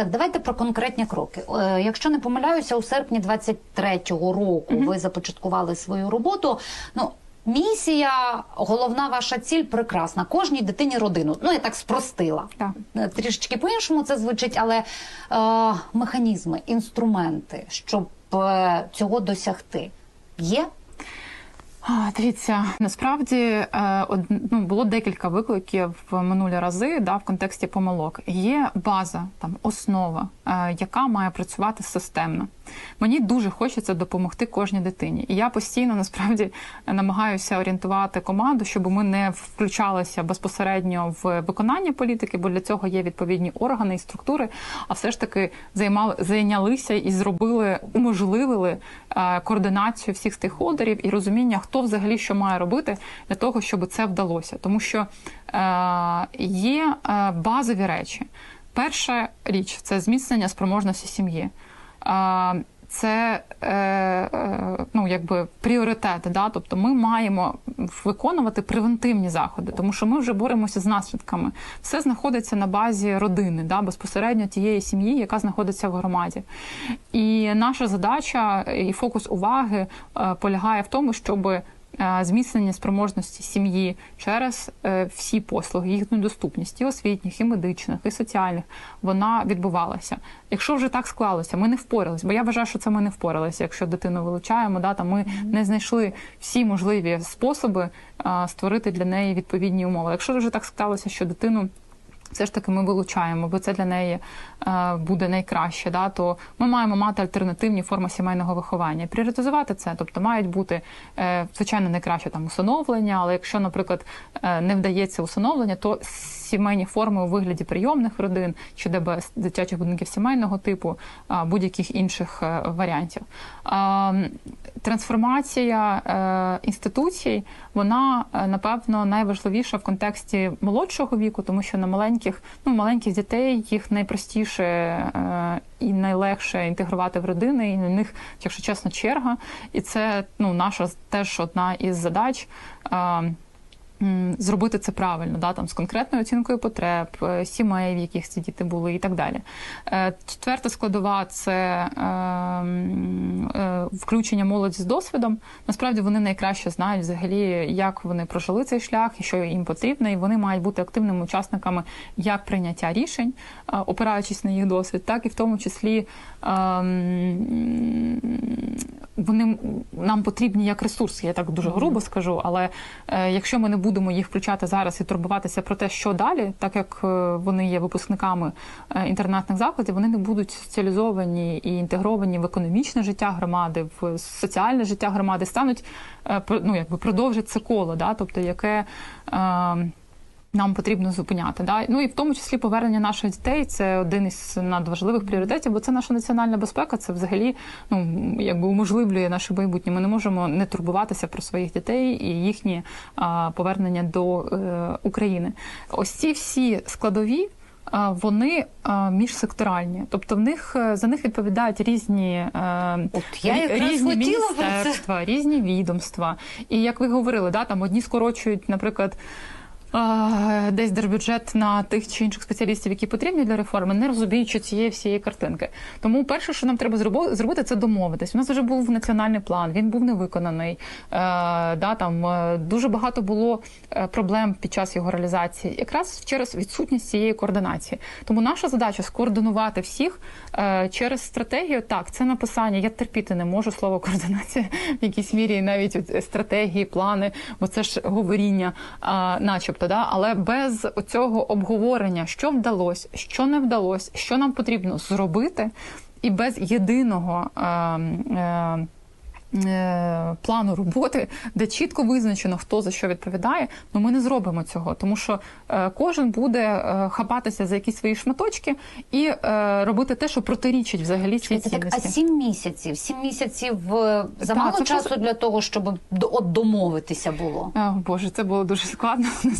Так, давайте про конкретні кроки. Е, Якщо не помиляюся, у серпні 23-го року ви започаткували свою роботу. Ну місія, головна ваша ціль прекрасна. Кожній дитині родину. Ну я так спростила. Так. Е, Трішечки по-іншому це звучить, але е, механізми, інструменти, щоб е, цього досягти, є. Дивіться, насправді е, ну, було декілька викликів в минулі рази да, в контексті помилок. Є база, там основа, е, яка має працювати системно. Мені дуже хочеться допомогти кожній дитині. І я постійно насправді намагаюся орієнтувати команду, щоб ми не включалися безпосередньо в виконання політики, бо для цього є відповідні органи і структури, а все ж таки займали зайнялися і зробили, уможливили е, координацію всіх стейкхолдерів і розуміння, хто взагалі що має робити для того, щоб це вдалося. Тому що е, є е, базові речі. Перша річ це зміцнення спроможності сім'ї. Це е, е, ну, якби пріоритет. Да? Тобто ми маємо виконувати превентивні заходи, тому що ми вже боремося з наслідками. Все знаходиться на базі родини, да? безпосередньо тієї сім'ї, яка знаходиться в громаді. І наша задача і фокус уваги е, полягає в тому, щоб е, зміцнення спроможності сім'ї через е, всі послуги, їхню доступність і освітніх, і медичних, і соціальних, вона відбувалася. Якщо вже так склалося, ми не впоралися, бо я вважаю, що це ми не впоралися. Якщо дитину вилучаємо, да, там ми не знайшли всі можливі способи е, створити для неї відповідні умови. Якщо вже так склалося, що дитину все ж таки ми вилучаємо, бо це для неї е, буде найкраще. Да? То ми маємо мати альтернативні форми сімейного виховання. Пріоритизувати це, тобто мають бути е, звичайно найкраще там усиновлення, але якщо, наприклад, е, не вдається усиновлення, то сімейні форми у вигляді прийомних родин чи ДБС дитячих будинків сімейного типу, будь-яких інших варіантів. Трансформація інституцій, вона напевно найважливіша в контексті молодшого віку, тому що на маленьких, ну маленьких дітей їх найпростіше е, і найлегше інтегрувати в родини, і на них, якщо чесно, черга. І це ну наша теж одна із задач. е, зробити це правильно, да, там, з конкретною оцінкою потреб, е, сімей, в яких ці діти були, і так далі. Е, Четверта складова це е, включення молоді з досвідом. Насправді вони найкраще знають взагалі, як вони прожили цей шлях і що їм потрібно, і вони мають бути активними учасниками як прийняття рішень, опираючись на їх досвід, так і в тому числі. Вони нам потрібні як ресурс, я так дуже грубо скажу. Але е, якщо ми не будемо їх включати зараз і турбуватися про те, що далі, так як е, вони є випускниками е, інтернатних закладів, вони не будуть соціалізовані і інтегровані в економічне життя громади, в соціальне життя громади, стануть е, ну, якби продовжать це коло, да, тобто яке. Е, нам потрібно зупиняти. Да? Ну і в тому числі повернення наших дітей це один із надважливих пріоритетів, бо це наша національна безпека. Це взагалі ну якби уможливлює наше майбутнє. Ми не можемо не турбуватися про своїх дітей і їхні а, повернення до е, України. Ось ці всі складові. Вони міжсекторальні, тобто в них е, за них відповідають різні е, От я різні про це. різні відомства. І як ви говорили, да, там одні скорочують, наприклад. Десь держбюджет на тих чи інших спеціалістів, які потрібні для реформи, не розуміючи цієї всієї картинки. Тому перше, що нам треба зробити, це домовитись. У нас вже був національний план, він був не виконаний. Е, да, там е, дуже багато було е, проблем під час його реалізації, якраз через відсутність цієї координації. Тому наша задача скоординувати всіх через стратегію. Так, це написання. Я терпіти не можу слово координація в якійсь мірі, навіть стратегії, плани, бо це ж говоріння, а, начебто, да? але без цього обговорення, що вдалося, що не вдалося, що нам потрібно зробити, і без єдиного. Е, е, Плану роботи, де чітко визначено, хто за що відповідає, ну ми не зробимо цього, тому що е, кожен буде е, хапатися за якісь свої шматочки і е, робити те, що протирічить взагалі цій Це так, а сім місяців. Сім місяців е, замало це часу просто- для того, щоб домовитися було. О, Боже, це було дуже складно.